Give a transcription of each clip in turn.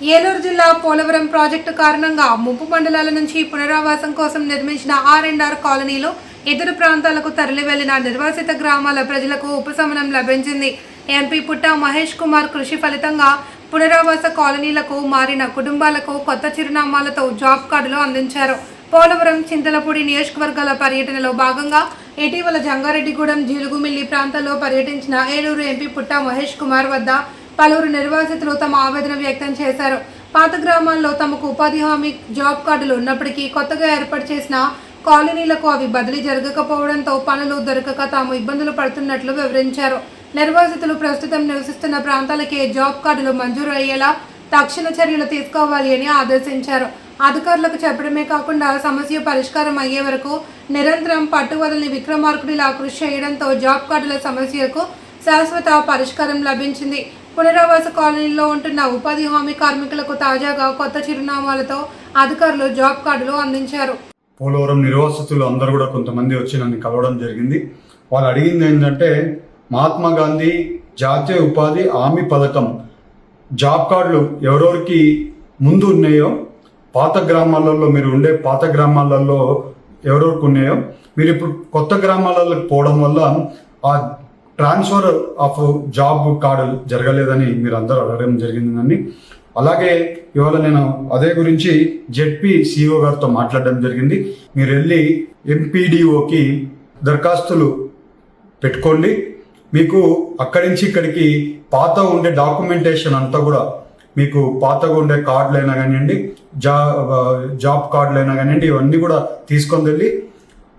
ఏలూరు జిల్లా పోలవరం ప్రాజెక్టు కారణంగా ముంపు మండలాల నుంచి పునరావాసం కోసం నిర్మించిన ఆర్ అండ్ ఆర్ కాలనీలో ఇతర ప్రాంతాలకు తరలి వెళ్ళిన నిర్వాసిత గ్రామాల ప్రజలకు ఉపశమనం లభించింది. ఎంపీ పుట్ట మహేష్ కుమార్ కృషి ఫలితంగా పునరావాస కాలనీలకు మారిన కుటుంబాలకు కొత్త చిరునామాలతో జాబ్ కార్డులు అందించారు. పోలవరం చింతలపూడి నియోజకవర్గాల పర్యటనలో భాగంగా ఇటీవల జంగారెడ్డిగూడెం జీలుగుమిల్లి ప్రాంతాల్లో పర్యటించిన ఏలూరు ఎంపీ పుట్ట మహేష్ కుమార్ వద్ద పలువురు నిర్వాసితులు తమ ఆవేదన వ్యక్తం చేశారు. పాత గ్రామాల్లో తమకు ఉపాధి హామీ జాబ్ కార్డులు ఉన్నప్పటికీ కొత్తగా ఏర్పాటు చేసిన కాలనీలకు అవి బదిలీ జరగకపోవడంతో పనులు దొరకక తాము ఇబ్బందులు పడుతున్నట్లు వివరించారు. నిర్వాసితులు ప్రస్తుతం నివసిస్తున్న ప్రాంతాలకే జాబ్ కార్డులు మంజూరు అయ్యేలా తక్షణ చర్యలు తీసుకోవాలి అని ఆదేశించారు. అధికారులకు చెప్పడమే కాకుండా సమస్య పరిష్కారం అయ్యే వరకు నిరంతరం పట్టువదలని విక్రమార్కుడిలా కృషి చేయడంతో జాబ్ కార్డుల సమస్యకు శాశ్వత పరిష్కారం లభించింది. పునరావాస కాలనీలో ఉంటున్న ఉపాధి హామీ కార్మికులకు తాజాగా కొత్త చిరునామాలతో అధికారులు జాబ్ కార్డులు అందించారు. పోలవరం నిర్వాసితులు అందరూ కూడా కొంతమంది వచ్చి నన్ను కలవడం జరిగింది. వాళ్ళు అడిగింది ఏంటంటే మహాత్మా గాంధీ జాతీయ ఉపాధి హామీ పథకం జాబ్ కార్డులు ఎవరెవరికి ముందు ఉన్నాయో పాత గ్రామాలలో మీరు ఉండే పాత గ్రామాలలో ఎవరెవరికి ఉన్నాయో మీరు ఇప్పుడు కొత్త గ్రామాలకు పోవడం వల్ల ఆ ట్రాన్స్ఫర్ ఆఫ్ జాబ్ కార్డు జరగలేదని మీరు అందరూ అడగడం జరిగిందని అలాగే ఇవాళ నేను అదే గురించి జెడ్పీ సిఇఓ గారితో మాట్లాడడం జరిగింది. మీరు వెళ్ళి ఎంపీడీఓకి దరఖాస్తులు పెట్టుకోండి. మీకు అక్కడి నుంచి ఇక్కడికి పాత ఉండే డాక్యుమెంటేషన్ అంతా కూడా మీకు పాతగా ఉండే కార్డులు అయినా కానివ్వండి జా జాబ్ కార్డులు అయినా కానివ్వండి ఇవన్నీ కూడా తీసుకొని వెళ్ళి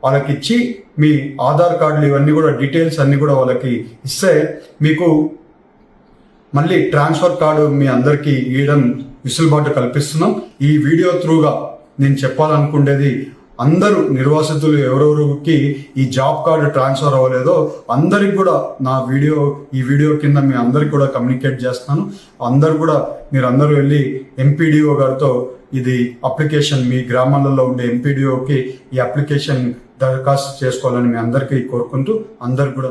వాళ్ళకి ఇచ్చి మీ ఆధార్ కార్డులు ఇవన్నీ కూడా డీటెయిల్స్ అన్నీ కూడా వాళ్ళకి ఇస్తే మీకు మళ్ళీ ట్రాన్స్ఫర్ కార్డు మీ అందరికీ ఇవ్వడం విసులుబాటు కల్పిస్తున్నాం. ఈ వీడియో త్రూగా నేను చెప్పాలనుకునేది అందరూ నిర్వాసితులు ఎవరెవరికి ఈ జాబ్ కార్డు ట్రాన్స్ఫర్ అవ్వలేదో అందరికి కూడా నా వీడియో ఈ వీడియో కింద మీ అందరికి కూడా కమ్యూనికేట్ చేస్తున్నాను. అందరు కూడా మీరు అందరూ వెళ్ళి ఎంపీడీఓ గారితో ఇది అప్లికేషన్ మీ గ్రామాలలో ఉండే ఎంపీడీఓకి ఈ అప్లికేషన్ దరఖాస్తు చేసుకోవాలని మీ అందరికీ కోరుకుంటూ అందరికి కూడా